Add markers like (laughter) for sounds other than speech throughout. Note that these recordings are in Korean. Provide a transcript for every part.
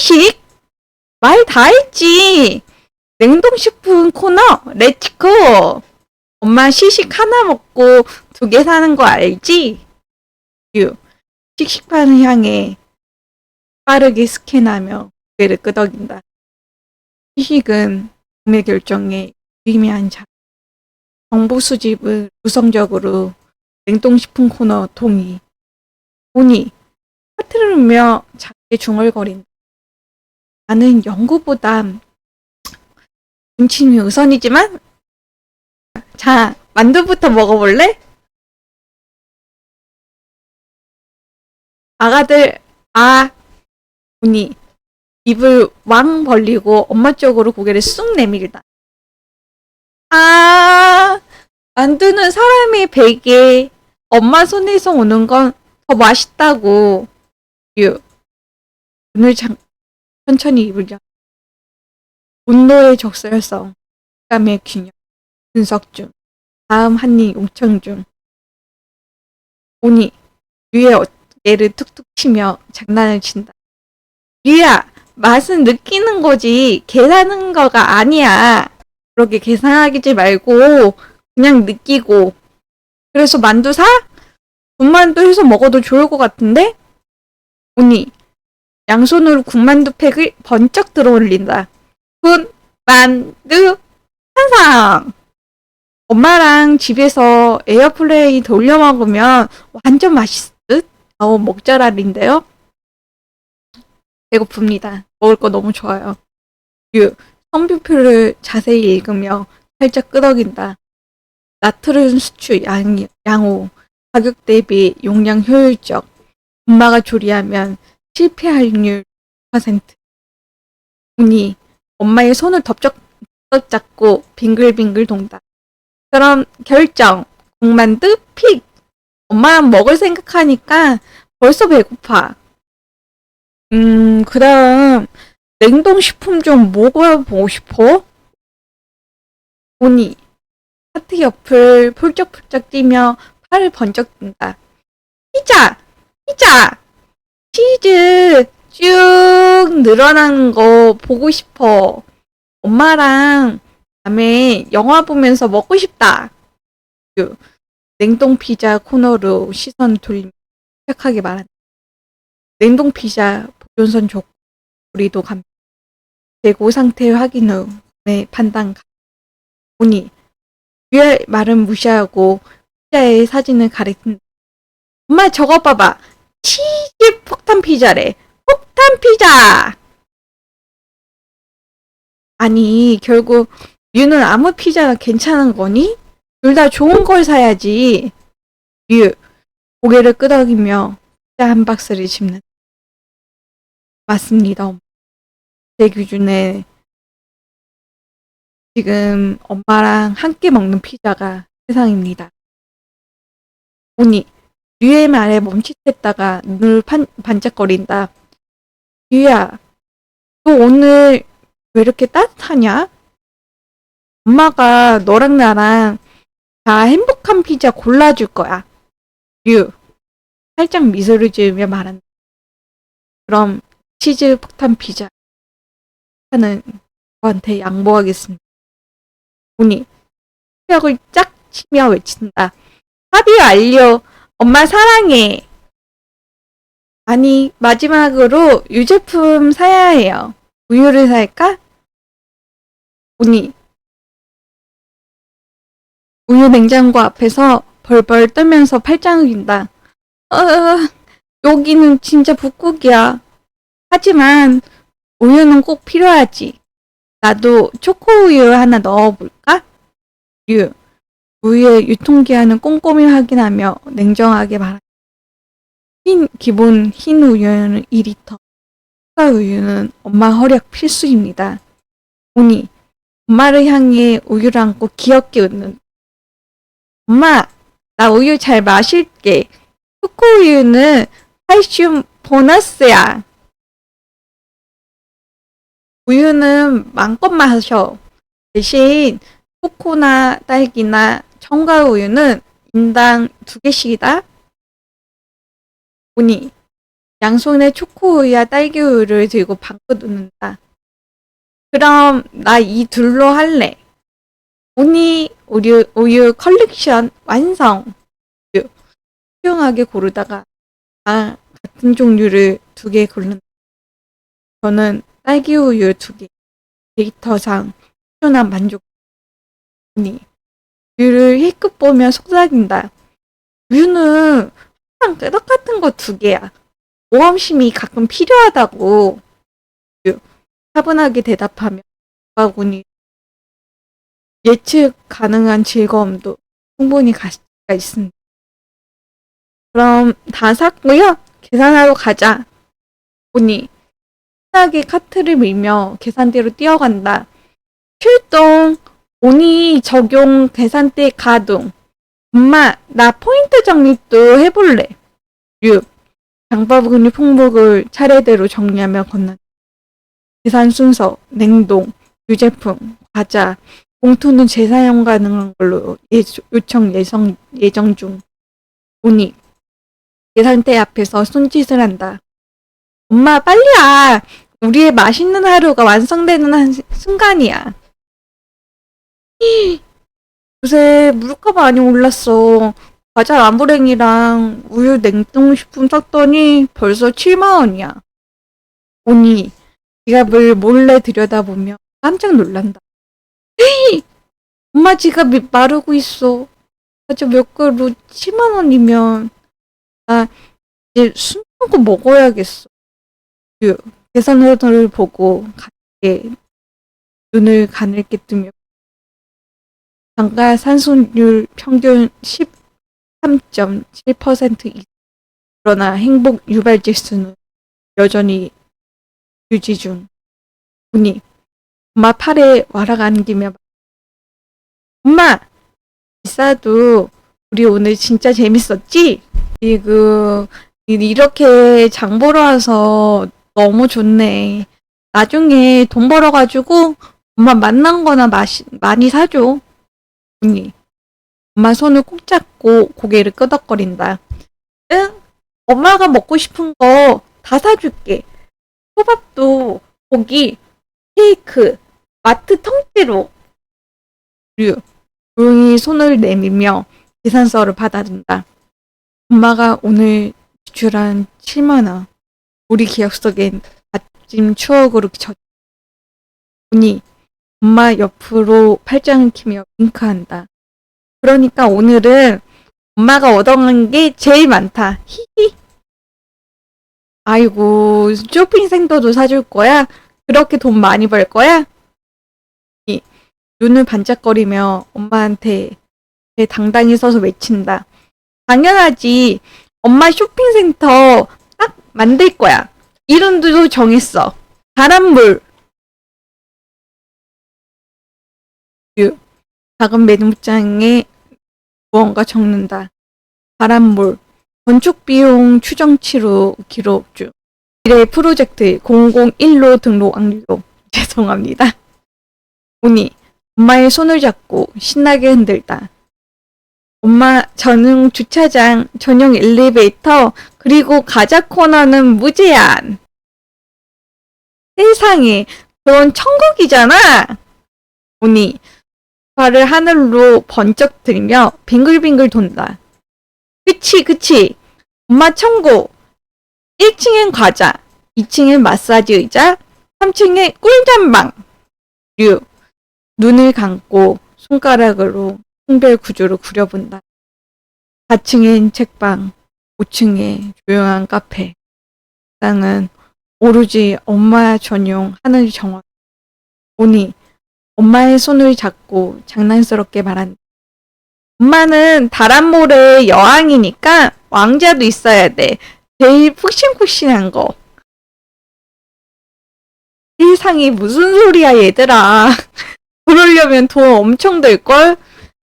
시식? 말 다 했지. 냉동식품 코너, 렛츠고! 엄마 시식 하나 먹고 두 개 사는 거 알지? 유. 식식판을 향해 빠르게 스캔하며 고개를 끄덕인다. 시식은 구매 결정에 유의미한 자. 정보 수집을 우성적으로 냉동식품 코너 동의. 보니 흐트르며 작게 중얼거린다. 나는 연구보다 눈치는 우선이지만 자 만두부터 먹어볼래? 아가들 아 보니 입을 왕 벌리고 엄마 쪽으로 고개를 쑥 내밀다. 아 만두는 사람의 베개 엄마 손에서 오는 건 더 맛있다고 유 눈을 장, 천천히 입을 열. 분노의 적설성. 감의 균형. 분석 중. 다음 한입 용청 중. 오니 유의 어깨를 툭툭 치며 장난을 친다. 유야 맛은 느끼는 거지. 계산하는 거가 아니야. 그렇게 계산하지 말고 그냥 느끼고. 그래서 만두 사? 군만두 해서 먹어도 좋을 것 같은데? 오니 양손으로 군만두 팩을 번쩍 들어 올린다. 군만두 한상! 엄마랑 집에서 에어플레이 돌려 먹으면 완전 맛있을 듯? 어, 먹자랄인데요? 배고픕니다. 먹을 거 너무 좋아요. 유, 성비표를 자세히 읽으며 살짝 끄덕인다. 나트륨 수출 양, 양호, 가격 대비 용량 효율적, 엄마가 조리하면 실패할률 10%. 운이 엄마의 손을 덥적 잡고 빙글빙글 돈다. 그럼 결정. 공만두 픽. 엄마랑 먹을 생각하니까 벌써 배고파. 음, 그 다음, 냉동식품 좀 먹어보고 싶어? 오니, 하트 옆을 폴쩍폴쩍 뛰며 팔을 번쩍 든다. 피자! 피자! 치즈 쭉 늘어나는 거 보고 싶어. 엄마랑 밤에 영화 보면서 먹고 싶다. 유. 냉동 피자 코너로 시선 돌리며 착하게 말한다. 냉동 피자 보존선 좋고 우리도 감. 재고 상태 확인 후내 판단 가. 보니 유의 말은 무시하고 피자의 사진을 가리킨다. 엄마 저거 봐봐. 치즈 폭탄 피자래. 폭탄 피자! 아니, 결국, 류는 아무 피자나 괜찮은 거니? 둘 다 좋은 걸 사야지. 류, 고개를 끄덕이며 피자 한 박스를 집는. 맞습니다. 제 기준에 지금 엄마랑 함께 먹는 피자가 세상입니다. 보니 류의 말에 멈칫했다가 눈을 판, 반짝거린다. 류야, 너 오늘 왜 이렇게 따뜻하냐? 엄마가 너랑 나랑 다 행복한 피자 골라줄 거야. 류, 살짝 미소를 지으며 말한다. 그럼 치즈 폭탄 피자 하는 저한테 양보하겠습니다. 보니 벽을 짝 치며 외친다. 합의 완료. 엄마 사랑해. 아니, 마지막으로 유제품 사야 해요. 우유를 살까? 오니. 우유 냉장고 앞에서 벌벌 떨면서 팔짱을 긴다. 어, 여기는 진짜 북극이야. 하지만 우유는 꼭 필요하지. 나도 초코우유 하나 넣어볼까? 유. 우유의 유통기한을 꼼꼼히 확인하며 냉정하게. 흰, 기본 흰 우유는 2리터. 추가 우유는 엄마 허락 필수입니다. 보니 엄마를 향해 우유를 안고 귀엽게 웃는. 엄마, 나 우유 잘 마실게. 초코 우유는 칼슘 보너스야. 우유는 마음껏 마셔. 대신 초코나 딸기나 첨가 우유는 인당 두 개씩이다. 보니 양손에 초코우유와 딸기우유를 들고 방긋 웃는다. 그럼 나 이 둘로 할래. 오니 우유, 우유 컬렉션 완성. 우유. 수용하게 고르다가 다 같은 종류를 두 개 고른다. 저는 딸기 우유 두 개. 데이터상 꾸준한 만족. 오니 우유를 힐끗 보며 속삭인다. 우유는 항상 끄덕 같은 거 두 개야. 모험심이 가끔 필요하다고. 우유. 차분하게 대답하며 바구니 예측 가능한 즐거움도 충분히 가치가 있습니다. 그럼 다 샀고요. 계산하러 가자. 보니 신나게 카트를 밀며 계산대로 뛰어간다. 출동! 오니 적용 계산대 가동. 엄마, 나 포인트 적립도 해볼래. 6. 장바구니 품목을 차례대로 정리하며 건넌다. 계산 순서, 냉동, 유제품, 과자, 봉투는 재사용 가능한 걸로 예, 요청 예정, 예정 중. 오니 계산대 앞에서 손짓을 한다. 엄마 빨리 와. 우리의 맛있는 하루가 완성되는 한 시- 순간이야. 히, (gasps) 요새 물가 많이 올랐어. 과자 나무랭이랑 우유 냉동식품 샀더니 벌써 7만 원이야. 오니 지갑을 몰래 들여다보며 깜짝 놀란다. 엄마 지갑이 마르고 있어. 과자 몇 그릇 7만 원이면 나 이제 술 먹고 먹어야겠어. 유, 계산서를 보고 가게 눈을 가늘게 뜨며 단가 산소율 평균 13.7% 이상. 그러나 행복 유발 지수는 여전히 유지 중. 보니 엄마 팔에 와락 안기며 엄마 비싸도 우리 오늘 진짜 재밌었지? 이그 이렇게 장 보러 와서 너무 좋네. 나중에 돈 벌어가지고 엄마 만난 거나 많이 사줘. 언니. 엄마 손을 꼭 잡고 고개를 끄덕거린다. 응? 엄마가 먹고 싶은 거 다 사줄게. 초밥도 고기, 케이크, 마트 통째로. 류. 조용히 손을 내밀며 계산서를 받아든다. 엄마가 오늘 지출한 7만원. 우리 기억 속엔 아침 추억으로 젖. 보니 엄마 옆으로 팔짱을 키며 윙크한다. 그러니까 오늘은 엄마가 얻어간 게 제일 많다. 히히. 아이고, 쇼핑센터도 사줄 거야? 그렇게 돈 많이 벌 거야? 이, 눈을 반짝거리며 엄마한테 배 당당히 서서 외친다. 당연하지. 엄마 쇼핑센터 딱 만들 거야. 이름도 정했어. 바람물. 작은 메모장에 무언가 적는다. 바람물. 건축 비용 추정치로 기록 중. 미래 프로젝트 001로 등록 완료. (laughs) 죄송합니다. 오니 엄마의 손을 잡고 신나게 흔들다. 엄마 전용 주차장, 전용 엘리베이터, 그리고 가자 코너는 무제한. 세상에, 그건 천국이잖아! 오니, 발을 하늘로 번쩍 들며 빙글빙글 돈다. 그치, 그치. 엄마 천국. 1층엔 과자, 2층엔 마사지 의자, 3층엔 꿀잠방. 류. 눈을 감고 손가락으로 층별 구조를 그려본다. 4층엔 책방, 5층에 조용한 카페. 땅은 오로지 엄마 전용 하늘 정원. 오니 엄마의 손을 잡고 장난스럽게 말한다. 엄마는 다람몰의 여왕이니까 왕자도 있어야 돼. 제일 푹신푹신한 거. 세상이 무슨 소리야 얘들아. (laughs) 그러려면 돈 엄청 들걸?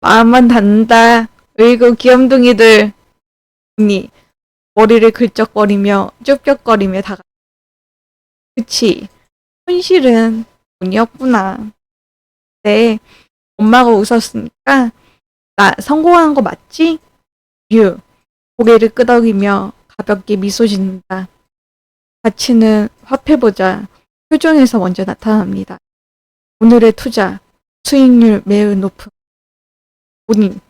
마음만 닿는다. 으이구 귀염둥이들. 언니 머리를 긁적거리며 쭈뼛거리며 다가. 그치. 현실은 돈이었구나. 네. 엄마가 웃었으니까 나 성공한 거 맞지? 유. 고개를 끄덕이며 가볍게 미소 짓는다. 가치는 화폐보다 표정에서 먼저 나타납니다. 오늘의 투자, 수익률 매우 높은 본인.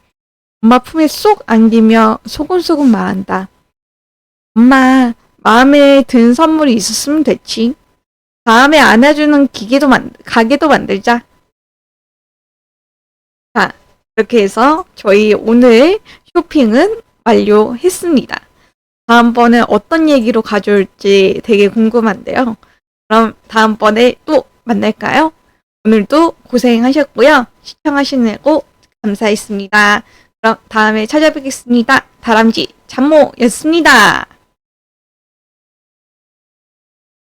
엄마 품에 쏙 안기며 소곤소곤 말한다. 엄마, 마음에 든 선물이 있었으면 됐지. 다음에 안아주는 기계도 만, 가게도 만들자. 자, 이렇게 해서 저희 오늘 쇼핑은 완료했습니다. 다음번에 어떤 얘기로 가져올지 되게 궁금한데요. 그럼 다음번에 또 만날까요? 오늘도 고생하셨고요. 시청하시느라고 감사했습니다. 그럼 다음에 찾아뵙겠습니다. 다람쥐 잠모였습니다.